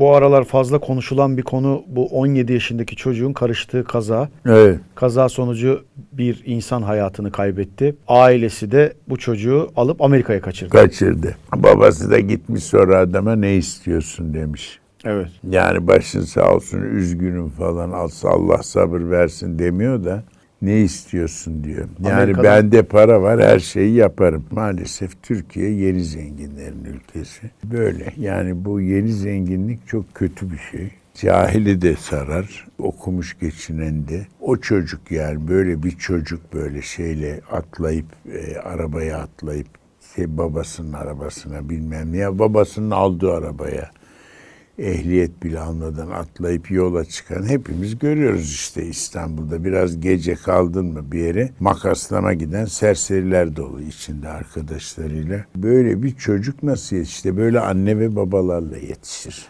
Bu aralar fazla konuşulan bir konu bu 17 yaşındaki çocuğun karıştığı kaza. Evet. Kaza sonucu bir insan hayatını kaybetti. Ailesi de bu çocuğu alıp Amerika'ya kaçırdı. Kaçırdı. Babası da gitmiş sonra adama ne istiyorsun demiş. Evet. Yani başın sağ olsun üzgünüm falan alsa Allah sabır versin demiyor da ne istiyorsun diyor. Yani Amerika'dan- bende para var her şeyi yaparım. Maalesef Türkiye yeni zenginlerin ülkesi. Böyle yani bu yeni zenginlik çok kötü bir şey. Cahili de sarar, okumuş geçinen de. O çocuk yani böyle bir çocuk böyle şeyle atlayıp, e, arabaya atlayıp şey, babasının arabasına bilmem ne ya babasının aldığı arabaya ehliyet bile almadan atlayıp yola çıkan hepimiz görüyoruz işte İstanbul'da. Biraz gece kaldın mı bir yere makaslama giden serseriler dolu içinde arkadaşlarıyla. Böyle bir çocuk nasıl yetişti? Böyle anne ve babalarla yetişir.